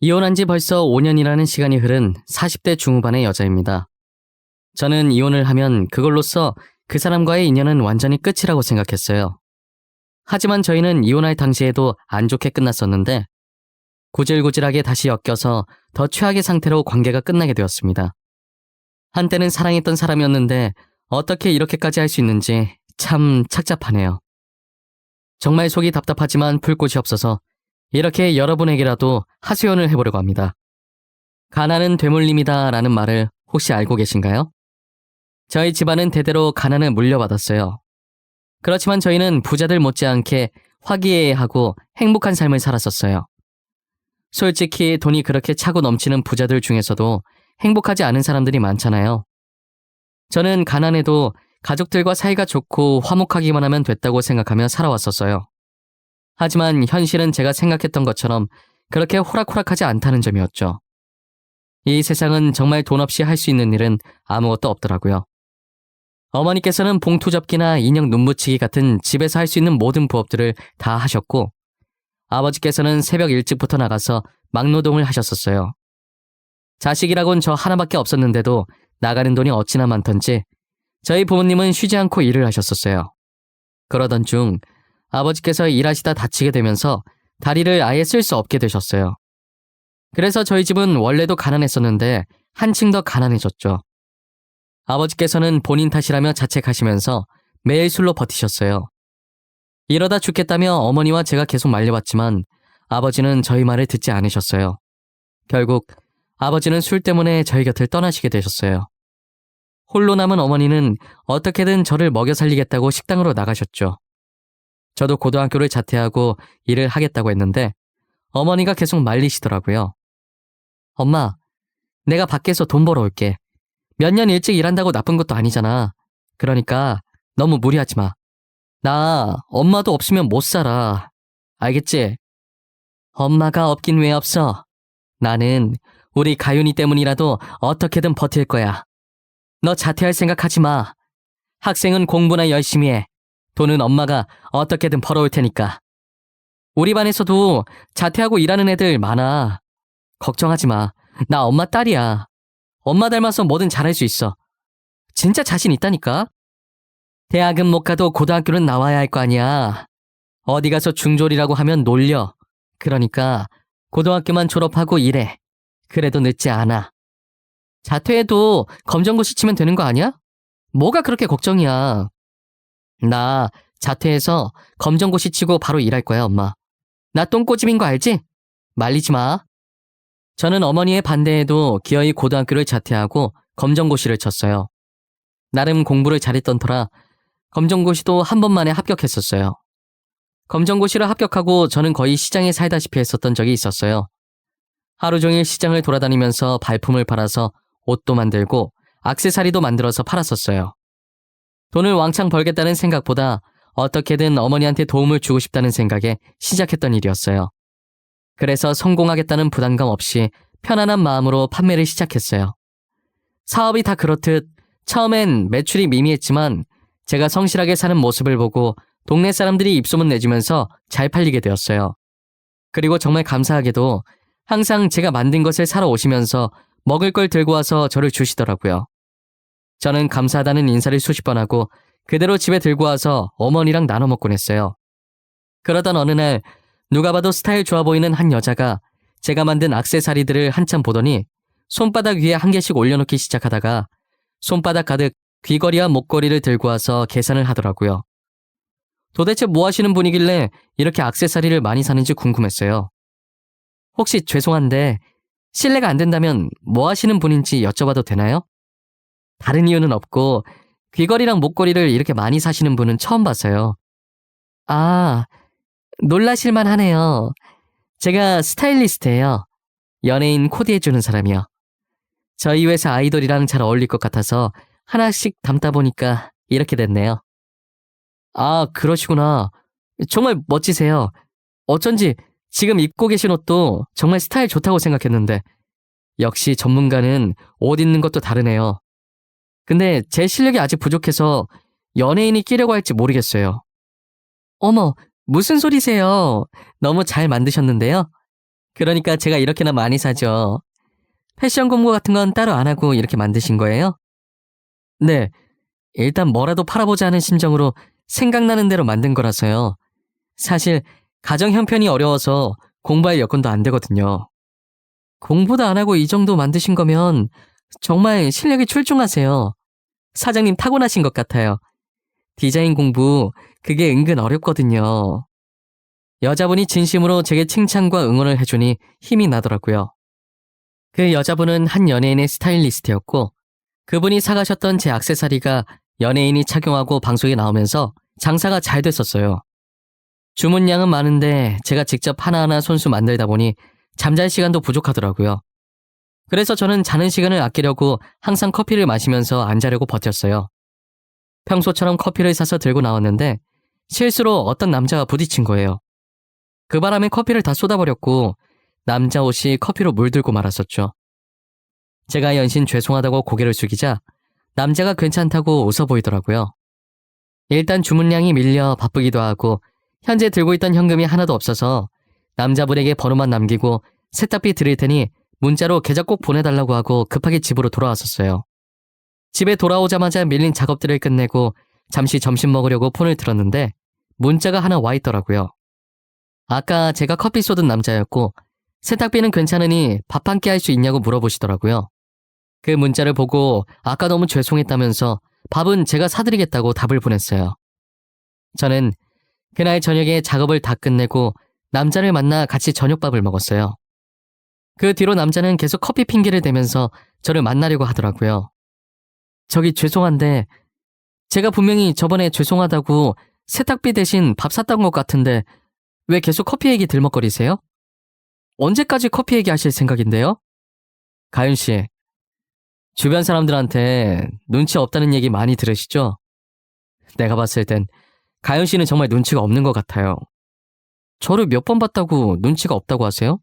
이혼한 지 벌써 5년이라는 시간이 흐른 40대 중후반의 여자입니다. 저는 이혼을 하면 그걸로써 그 사람과의 인연은 완전히 끝이라고 생각했어요. 하지만 저희는 이혼할 당시에도 안 좋게 끝났었는데 구질구질하게 다시 엮여서 더 최악의 상태로 관계가 끝나게 되었습니다. 한때는 사랑했던 사람이었는데 어떻게 이렇게까지 할 수 있는지 참 착잡하네요. 정말 속이 답답하지만 풀 곳이 없어서 이렇게 여러분에게라도 하소연을 해보려고 합니다. 가난은 되물림이다 라는 말을 혹시 알고 계신가요? 저희 집안은 대대로 가난을 물려받았어요. 그렇지만 저희는 부자들 못지않게 화기애애하고 행복한 삶을 살았었어요. 솔직히 돈이 그렇게 차고 넘치는 부자들 중에서도 행복하지 않은 사람들이 많잖아요. 저는 가난해도 가족들과 사이가 좋고 화목하기만 하면 됐다고 생각하며 살아왔었어요. 하지만 현실은 제가 생각했던 것처럼 그렇게 호락호락하지 않다는 점이었죠. 이 세상은 정말 돈 없이 할 수 있는 일은 아무것도 없더라고요. 어머니께서는 봉투 접기나 인형 눈 붙이기 같은 집에서 할 수 있는 모든 부업들을 다 하셨고, 아버지께서는 새벽 일찍부터 나가서 막노동을 하셨었어요. 자식이라곤 저 하나밖에 없었는데도 나가는 돈이 어찌나 많던지 저희 부모님은 쉬지 않고 일을 하셨었어요. 그러던 중 아버지께서 일하시다 다치게 되면서 다리를 아예 쓸 수 없게 되셨어요. 그래서 저희 집은 원래도 가난했었는데 한층 더 가난해졌죠. 아버지께서는 본인 탓이라며 자책하시면서 매일 술로 버티셨어요. 이러다 죽겠다며 어머니와 제가 계속 말려봤지만 아버지는 저희 말을 듣지 않으셨어요. 결국 아버지는 술 때문에 저희 곁을 떠나시게 되셨어요. 홀로 남은 어머니는 어떻게든 저를 먹여 살리겠다고 식당으로 나가셨죠. 저도 고등학교를 자퇴하고 일을 하겠다고 했는데 어머니가 계속 말리시더라고요. 엄마, 내가 밖에서 돈 벌어올게. 몇 년 일찍 일한다고 나쁜 것도 아니잖아. 그러니까 너무 무리하지 마. 나 엄마도 없으면 못 살아. 알겠지? 엄마가 없긴 왜 없어. 나는 우리 가윤이 때문이라도 어떻게든 버틸 거야. 너 자퇴할 생각 하지 마. 학생은 공부나 열심히 해. 돈은 엄마가 어떻게든 벌어올 테니까. 우리 반에서도 자퇴하고 일하는 애들 많아. 걱정하지 마. 나 엄마 딸이야. 엄마 닮아서 뭐든 잘할 수 있어. 진짜 자신 있다니까? 대학은 못 가도 고등학교는 나와야 할 거 아니야. 어디 가서 중졸이라고 하면 놀려. 그러니까 고등학교만 졸업하고 일해. 그래도 늦지 않아. 자퇴해도 검정고시 치면 되는 거 아니야? 뭐가 그렇게 걱정이야. 나 자퇴해서 검정고시 치고 바로 일할 거야, 엄마. 나 똥꼬집인 거 알지? 말리지 마. 저는 어머니의 반대에도 기어이 고등학교를 자퇴하고 검정고시를 쳤어요. 나름 공부를 잘했던 터라 검정고시도 한 번만에 합격했었어요. 검정고시를 합격하고 저는 거의 시장에 살다시피 했었던 적이 있었어요. 하루 종일 시장을 돌아다니면서 발품을 팔아서 옷도 만들고 악세사리도 만들어서 팔았었어요. 돈을 왕창 벌겠다는 생각보다 어떻게든 어머니한테 도움을 주고 싶다는 생각에 시작했던 일이었어요. 그래서 성공하겠다는 부담감 없이 편안한 마음으로 판매를 시작했어요. 사업이 다 그렇듯 처음엔 매출이 미미했지만 제가 성실하게 사는 모습을 보고 동네 사람들이 입소문 내주면서 잘 팔리게 되었어요. 그리고 정말 감사하게도 항상 제가 만든 것을 사러 오시면서 먹을 걸 들고 와서 저를 주시더라고요. 저는 감사하다는 인사를 수십 번 하고 그대로 집에 들고 와서 어머니랑 나눠 먹곤 했어요. 그러던 어느 날 누가 봐도 스타일 좋아 보이는 한 여자가 제가 만든 악세사리들을 한참 보더니 손바닥 위에 한 개씩 올려놓기 시작하다가 손바닥 가득 귀걸이와 목걸이를 들고 와서 계산을 하더라고요. 도대체 뭐 하시는 분이길래 이렇게 악세사리를 많이 사는지 궁금했어요. 혹시 죄송한데 실례가 안 된다면 뭐 하시는 분인지 여쭤봐도 되나요? 다른 이유는 없고 귀걸이랑 목걸이를 이렇게 많이 사시는 분은 처음 봤어요. 아, 놀라실만 하네요. 제가 스타일리스트예요. 연예인 코디해주는 사람이요. 저희 회사 아이돌이랑 잘 어울릴 것 같아서 하나씩 담다 보니까 이렇게 됐네요. 아, 그러시구나. 정말 멋지세요. 어쩐지 지금 입고 계신 옷도 정말 스타일 좋다고 생각했는데 역시 전문가는 옷 입는 것도 다르네요. 근데 제 실력이 아직 부족해서 연예인이 끼려고 할지 모르겠어요. 어머, 무슨 소리세요? 너무 잘 만드셨는데요? 그러니까 제가 이렇게나 많이 사죠. 패션 공고 같은 건 따로 안 하고 이렇게 만드신 거예요? 네. 일단 뭐라도 팔아보자 하는 심정으로 생각나는 대로 만든 거라서요. 사실 가정 형편이 어려워서 공부할 여건도 안 되거든요. 공부도 안 하고 이 정도 만드신 거면 정말 실력이 출중하세요. 사장님 타고나신 것 같아요. 디자인 공부, 그게 은근 어렵거든요. 여자분이 진심으로 제게 칭찬과 응원을 해주니 힘이 나더라고요. 그 여자분은 한 연예인의 스타일리스트였고, 그분이 사가셨던 제 악세사리가 연예인이 착용하고 방송에 나오면서 장사가 잘 됐었어요. 주문량은 많은데 제가 직접 하나하나 손수 만들다 보니 잠잘 시간도 부족하더라고요. 그래서 저는 자는 시간을 아끼려고 항상 커피를 마시면서 안 자려고 버텼어요. 평소처럼 커피를 사서 들고 나왔는데 실수로 어떤 남자와 부딪힌 거예요. 그 바람에 커피를 다 쏟아버렸고 남자 옷이 커피로 물들고 말았었죠. 제가 연신 죄송하다고 고개를 숙이자 남자가 괜찮다고 웃어 보이더라고요. 일단 주문량이 밀려 바쁘기도 하고 현재 들고 있던 현금이 하나도 없어서 남자분에게 번호만 남기고 세탁비 드릴 테니 문자로 계좌 꼭 보내달라고 하고 급하게 집으로 돌아왔었어요. 집에 돌아오자마자 밀린 작업들을 끝내고 잠시 점심 먹으려고 폰을 들었는데 문자가 하나 와 있더라고요. 아까 제가 커피 쏟은 남자였고 세탁비는 괜찮으니 밥 한 끼 할 수 있냐고 물어보시더라고요. 그 문자를 보고 아까 너무 죄송했다면서 밥은 제가 사드리겠다고 답을 보냈어요. 저는 그날 저녁에 작업을 다 끝내고 남자를 만나 같이 저녁밥을 먹었어요. 그 뒤로 남자는 계속 커피 핑계를 대면서 저를 만나려고 하더라고요. 저기 죄송한데 제가 분명히 저번에 죄송하다고 세탁비 대신 밥 샀던 것 같은데 왜 계속 커피 얘기 들먹거리세요? 언제까지 커피 얘기 하실 생각인데요? 가윤 씨, 주변 사람들한테 눈치 없다는 얘기 많이 들으시죠? 내가 봤을 땐 가윤 씨는 정말 눈치가 없는 것 같아요. 저를 몇 번 봤다고 눈치가 없다고 하세요?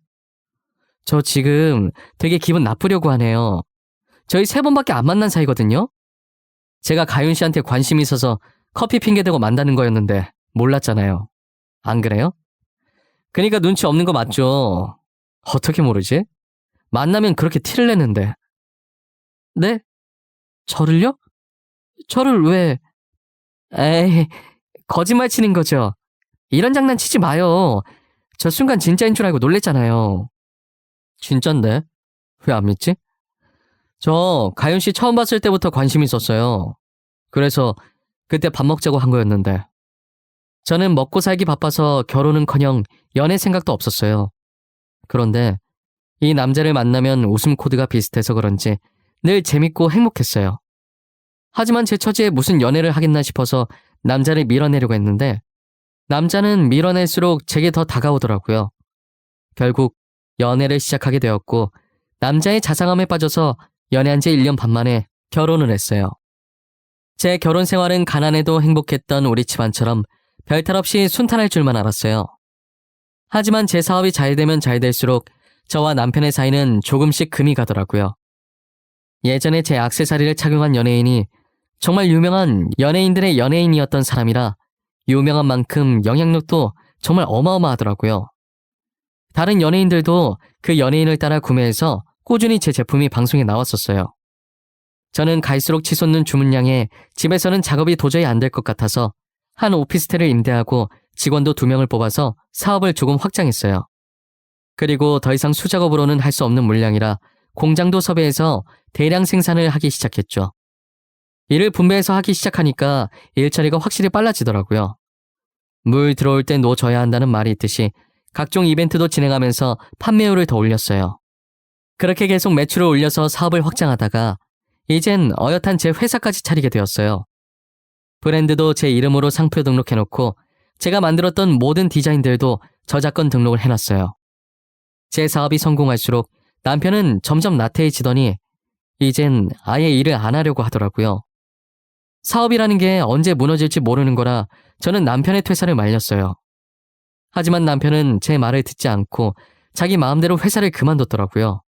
저 지금 되게 기분 나쁘려고 하네요. 저희 세 번밖에 안 만난 사이거든요? 제가 가윤 씨한테 관심 있어서 커피 핑계대고 만다는 거였는데 몰랐잖아요. 안 그래요? 그니까 눈치 없는 거 맞죠? 어떻게 모르지? 만나면 그렇게 티를 내는데. 네? 저를요? 저를 왜... 에이, 거짓말 치는 거죠. 이런 장난 치지 마요. 저 순간 진짜인 줄 알고 놀랬잖아요. 진짠데? 왜 안 믿지? 저 가윤 씨 처음 봤을 때부터 관심 있었어요. 그래서 그때 밥 먹자고 한 거였는데. 저는 먹고 살기 바빠서 결혼은커녕 연애 생각도 없었어요. 그런데 이 남자를 만나면 웃음 코드가 비슷해서 그런지 늘 재밌고 행복했어요. 하지만 제 처지에 무슨 연애를 하겠나 싶어서 남자를 밀어내려고 했는데 남자는 밀어낼수록 제게 더 다가오더라고요. 결국 연애를 시작하게 되었고 남자의 자상함에 빠져서 연애한 지 1년 반 만에 결혼을 했어요. 제 결혼 생활은 가난해도 행복했던 우리 집안처럼 별탈 없이 순탄할 줄만 알았어요. 하지만 제 사업이 잘 되면 잘 될수록 저와 남편의 사이는 조금씩 금이 가더라고요. 예전에 제 악세사리를 착용한 연예인이 정말 유명한 연예인들의 연예인이었던 사람이라 유명한 만큼 영향력도 정말 어마어마하더라고요. 다른 연예인들도 그 연예인을 따라 구매해서 꾸준히 제 제품이 방송에 나왔었어요. 저는 갈수록 치솟는 주문량에 집에서는 작업이 도저히 안 될 것 같아서 한 오피스텔을 임대하고 직원도 두 명을 뽑아서 사업을 조금 확장했어요. 그리고 더 이상 수작업으로는 할 수 없는 물량이라 공장도 섭외해서 대량 생산을 하기 시작했죠. 일을 분배해서 하기 시작하니까 일처리가 확실히 빨라지더라고요. 물 들어올 때 놓줘야 한다는 말이 있듯이 각종 이벤트도 진행하면서 판매율을 더 올렸어요. 그렇게 계속 매출을 올려서 사업을 확장하다가 이젠 어엿한 제 회사까지 차리게 되었어요. 브랜드도 제 이름으로 상표 등록해놓고 제가 만들었던 모든 디자인들도 저작권 등록을 해놨어요. 제 사업이 성공할수록 남편은 점점 나태해지더니 이젠 아예 일을 안 하려고 하더라고요. 사업이라는 게 언제 무너질지 모르는 거라 저는 남편의 퇴사를 말렸어요. 하지만 남편은 제 말을 듣지 않고 자기 마음대로 회사를 그만뒀더라고요.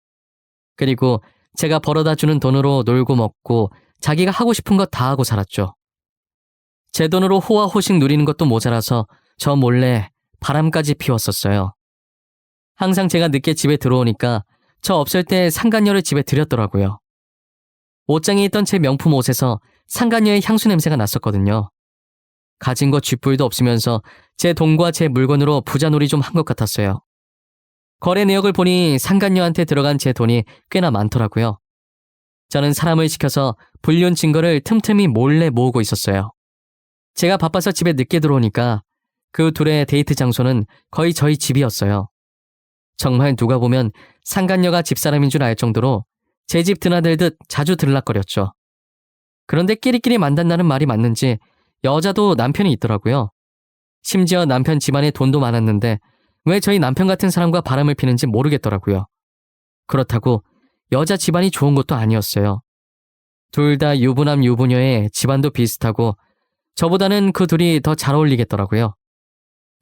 그리고 제가 벌어다 주는 돈으로 놀고 먹고 자기가 하고 싶은 것 다 하고 살았죠. 제 돈으로 호화호식 누리는 것도 모자라서 저 몰래 바람까지 피웠었어요. 항상 제가 늦게 집에 들어오니까 저 없을 때 상간녀를 집에 들였더라고요. 옷장에 있던 제 명품 옷에서 상간녀의 향수 냄새가 났었거든요. 가진 거 쥐뿔도 없으면서 제 돈과 제 물건으로 부자놀이 좀 한 것 같았어요. 거래 내역을 보니 상간녀한테 들어간 제 돈이 꽤나 많더라고요. 저는 사람을 시켜서 불륜 증거를 틈틈이 몰래 모으고 있었어요. 제가 바빠서 집에 늦게 들어오니까 그 둘의 데이트 장소는 거의 저희 집이었어요. 정말 누가 보면 상간녀가 집사람인 줄 알 정도로 제 집 드나들듯 자주 들락거렸죠. 그런데 끼리끼리 만난다는 말이 맞는지 여자도 남편이 있더라고요. 심지어 남편 집안에 돈도 많았는데 왜 저희 남편 같은 사람과 바람을 피는지 모르겠더라고요. 그렇다고 여자 집안이 좋은 것도 아니었어요. 둘 다 유부남 유부녀에 집안도 비슷하고 저보다는 그 둘이 더 잘 어울리겠더라고요.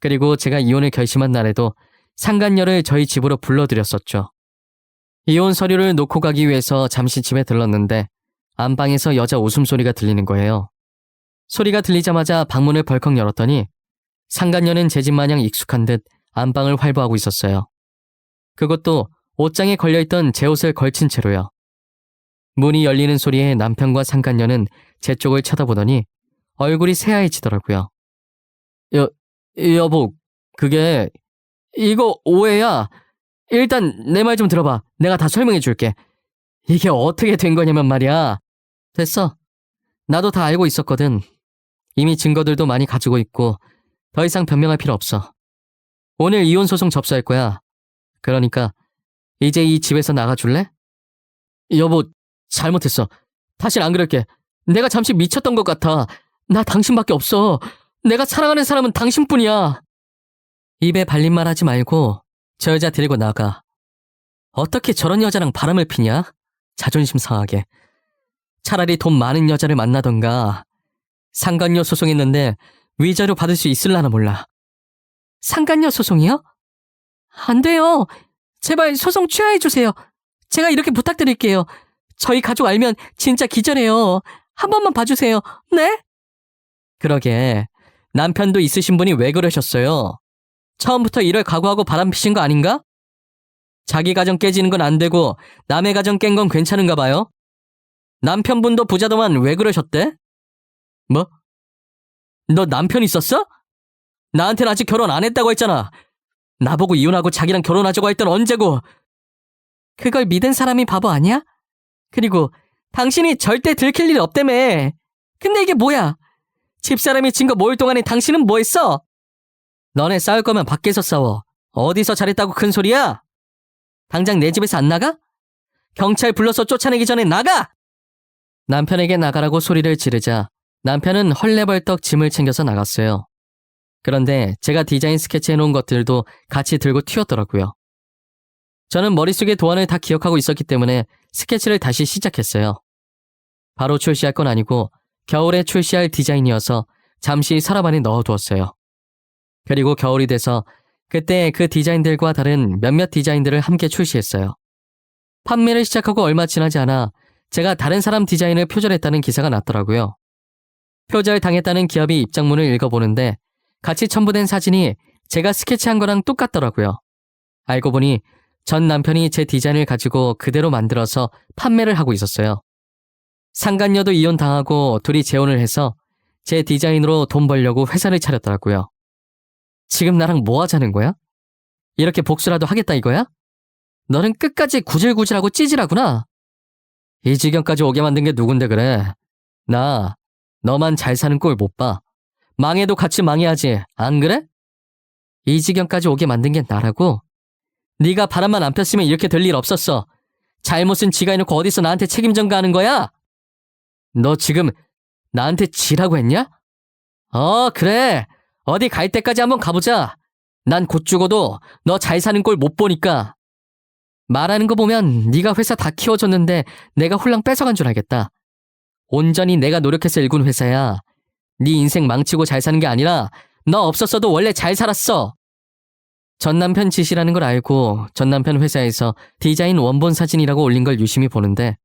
그리고 제가 이혼을 결심한 날에도 상간녀를 저희 집으로 불러들였었죠. 이혼 서류를 놓고 가기 위해서 잠시 집에 들렀는데 안방에서 여자 웃음소리가 들리는 거예요. 소리가 들리자마자 방문을 벌컥 열었더니 상간녀는 제 집 마냥 익숙한 듯 안방을 활보하고 있었어요. 그것도 옷장에 걸려있던 제 옷을 걸친 채로요. 문이 열리는 소리에 남편과 상간녀는 제 쪽을 쳐다보더니 얼굴이 새하얘지더라고요. 여, 여보, 그게, 이거 오해야. 일단 내 말 좀 들어봐. 내가 다 설명해 줄게. 이게 어떻게 된 거냐면 말이야. 됐어. 나도 다 알고 있었거든. 이미 증거들도 많이 가지고 있고, 더 이상 변명할 필요 없어. 오늘 이혼 소송 접수할 거야. 그러니까, 이제 이 집에서 나가줄래? 여보, 잘못했어. 다신 안 그럴게. 내가 잠시 미쳤던 것 같아. 나 당신밖에 없어. 내가 사랑하는 사람은 당신뿐이야. 입에 발린 말 하지 말고 저 여자 데리고 나가. 어떻게 저런 여자랑 바람을 피냐? 자존심 상하게. 차라리 돈 많은 여자를 만나던가. 상간녀 소송했는데 위자료 받을 수 있을라나 몰라. 상간녀 소송이요? 안 돼요. 제발 소송 취하해주세요. 제가 이렇게 부탁드릴게요. 저희 가족 알면 진짜 기절해요. 한 번만 봐주세요. 네? 그러게. 남편도 있으신 분이 왜 그러셨어요? 처음부터 이럴 각오하고 바람 피신 거 아닌가? 자기 가정 깨지는 건 안 되고 남의 가정 깬 건 괜찮은가 봐요? 남편분도 부자더만 왜 그러셨대? 뭐? 너 남편 있었어? 나한텐 아직 결혼 안 했다고 했잖아. 나보고 이혼하고 자기랑 결혼하자고 했던 언제고? 그걸 믿은 사람이 바보 아니야? 그리고 당신이 절대 들킬 일 없다며. 근데 이게 뭐야? 집사람이 증거 모을 동안에 당신은 뭐 했어? 너네 싸울 거면 밖에서 싸워. 어디서 잘했다고 큰 소리야? 당장 내 집에서 안 나가? 경찰 불러서 쫓아내기 전에 나가! 남편에게 나가라고 소리를 지르자 남편은 헐레벌떡 짐을 챙겨서 나갔어요. 그런데 제가 디자인 스케치 해 놓은 것들도 같이 들고 튀었더라고요. 저는 머릿속에 도안을 다 기억하고 있었기 때문에 스케치를 다시 시작했어요. 바로 출시할 건 아니고 겨울에 출시할 디자인이어서 잠시 서랍 안에 넣어두었어요. 그리고 겨울이 돼서 그때 그 디자인들과 다른 몇몇 디자인들을 함께 출시했어요. 판매를 시작하고 얼마 지나지 않아 제가 다른 사람 디자인을 표절했다는 기사가 났더라고요. 표절 당했다는 기업이 입장문을 읽어보는데 같이 첨부된 사진이 제가 스케치한 거랑 똑같더라고요. 알고 보니 전 남편이 제 디자인을 가지고 그대로 만들어서 판매를 하고 있었어요. 상간녀도 이혼 당하고 둘이 재혼을 해서 제 디자인으로 돈 벌려고 회사를 차렸더라고요. 지금 나랑 뭐 하자는 거야? 이렇게 복수라도 하겠다 이거야? 너는 끝까지 구질구질하고 찌질하구나. 이 지경까지 오게 만든 게 누군데 그래. 나 너만 잘 사는 꼴 못 봐. 망해도 같이 망해야지. 안 그래? 이 지경까지 오게 만든 게 나라고? 네가 바람만 안 폈으면 이렇게 될 일 없었어. 잘못은 지가 해놓고 어디서 나한테 책임 전가하는 거야? 너 지금 나한테 지라고 했냐? 어, 그래. 어디 갈 때까지 한번 가보자. 난 곧 죽어도 너 잘 사는 꼴 못 보니까. 말하는 거 보면 네가 회사 다 키워줬는데 내가 홀랑 뺏어간 줄 알겠다. 온전히 내가 노력해서 일군 회사야. 네 인생 망치고 잘 사는 게 아니라 너 없었어도 원래 잘 살았어. 전 남편 짓이라는 걸 알고 전 남편 회사에서 디자인 원본 사진이라고 올린 걸 유심히 보는데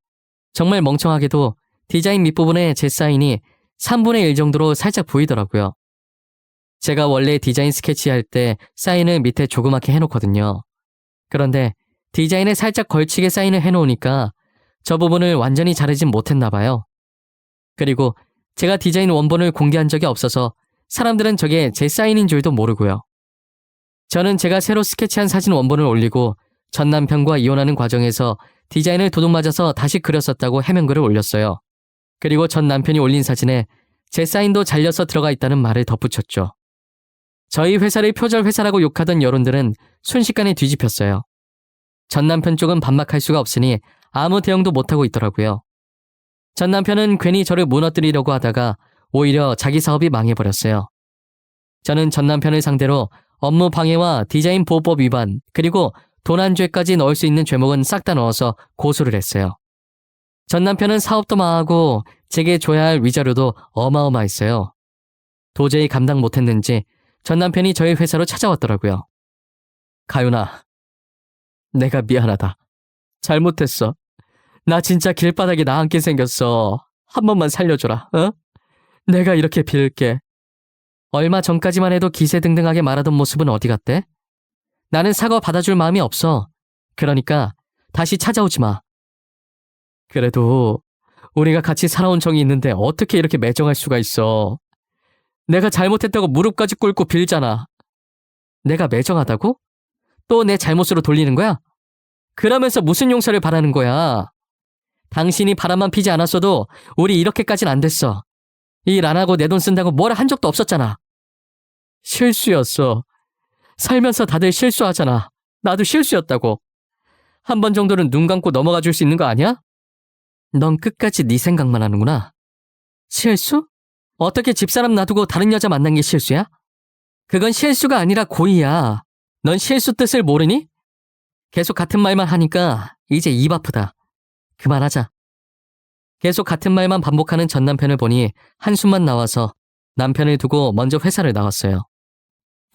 정말 멍청하게도 디자인 밑부분에 제 사인이 3분의 1 정도로 살짝 보이더라고요. 제가 원래 디자인 스케치 할 때 사인을 밑에 조그맣게 해놓거든요. 그런데 디자인에 살짝 걸치게 사인을 해놓으니까 저 부분을 완전히 자르진 못했나 봐요. 그리고 제가 디자인 원본을 공개한 적이 없어서 사람들은 저게 제 사인인 줄도 모르고요. 저는 제가 새로 스케치한 사진 원본을 올리고 전 남편과 이혼하는 과정에서 디자인을 도둑맞아서 다시 그렸었다고 해명글을 올렸어요. 그리고 전 남편이 올린 사진에 제 사인도 잘려서 들어가 있다는 말을 덧붙였죠. 저희 회사를 표절 회사라고 욕하던 여론들은 순식간에 뒤집혔어요. 전 남편 쪽은 반박할 수가 없으니 아무 대응도 못하고 있더라고요. 전 남편은 괜히 저를 무너뜨리려고 하다가 오히려 자기 사업이 망해버렸어요. 저는 전 남편을 상대로 업무 방해와 디자인 보호법 위반, 그리고 도난 죄까지 넣을 수 있는 죄목은 싹 다 넣어서 고소를 했어요. 전 남편은 사업도 망하고 제게 줘야 할 위자료도 어마어마했어요. 도저히 감당 못했는지 전 남편이 저희 회사로 찾아왔더라고요. 가윤아, 내가 미안하다. 잘못했어. 나 진짜 길바닥에 나앉게 생겼어. 한 번만 살려줘라, 어? 내가 이렇게 빌게. 얼마 전까지만 해도 기세등등하게 말하던 모습은 어디 갔대? 나는 사과 받아줄 마음이 없어. 그러니까 다시 찾아오지 마. 그래도 우리가 같이 살아온 정이 있는데 어떻게 이렇게 매정할 수가 있어. 내가 잘못했다고 무릎까지 꿇고 빌잖아. 내가 매정하다고? 또 내 잘못으로 돌리는 거야? 그러면서 무슨 용서를 바라는 거야? 당신이 바람만 피지 않았어도 우리 이렇게까진 안 됐어. 일 안 하고 내 돈 쓴다고 뭘한 적도 없었잖아. 실수였어. 살면서 다들 실수하잖아. 나도 실수였다고. 한 번 정도는 눈 감고 넘어가 줄 수 있는 거 아니야? 넌 끝까지 네 생각만 하는구나. 실수? 어떻게 집사람 놔두고 다른 여자 만난 게 실수야? 그건 실수가 아니라 고의야. 넌 실수 뜻을 모르니? 계속 같은 말만 하니까 이제 입 아프다. 그만하자. 계속 같은 말만 반복하는 전 남편을 보니 한숨만 나와서 남편을 두고 먼저 회사를 나왔어요.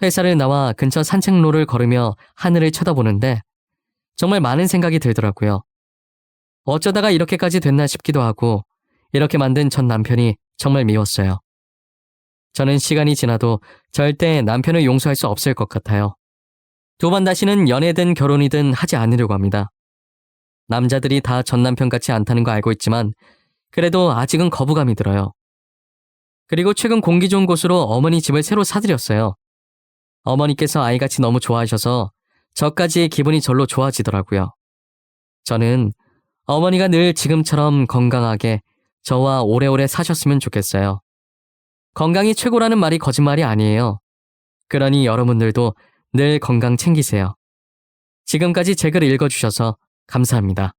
회사를 나와 근처 산책로를 걸으며 하늘을 쳐다보는데 정말 많은 생각이 들더라고요. 어쩌다가 이렇게까지 됐나 싶기도 하고 이렇게 만든 전 남편이 정말 미웠어요. 저는 시간이 지나도 절대 남편을 용서할 수 없을 것 같아요. 두 번 다시는 연애든 결혼이든 하지 않으려고 합니다. 남자들이 다 전 남편 같지 않다는 거 알고 있지만 그래도 아직은 거부감이 들어요. 그리고 최근 공기 좋은 곳으로 어머니 집을 새로 사드렸어요. 어머니께서 아이같이 너무 좋아하셔서 저까지 기분이 절로 좋아지더라고요. 저는 어머니가 늘 지금처럼 건강하게 저와 오래오래 사셨으면 좋겠어요. 건강이 최고라는 말이 거짓말이 아니에요. 그러니 여러분들도 늘 건강 챙기세요. 지금까지 제글 읽어주셔서 감사합니다.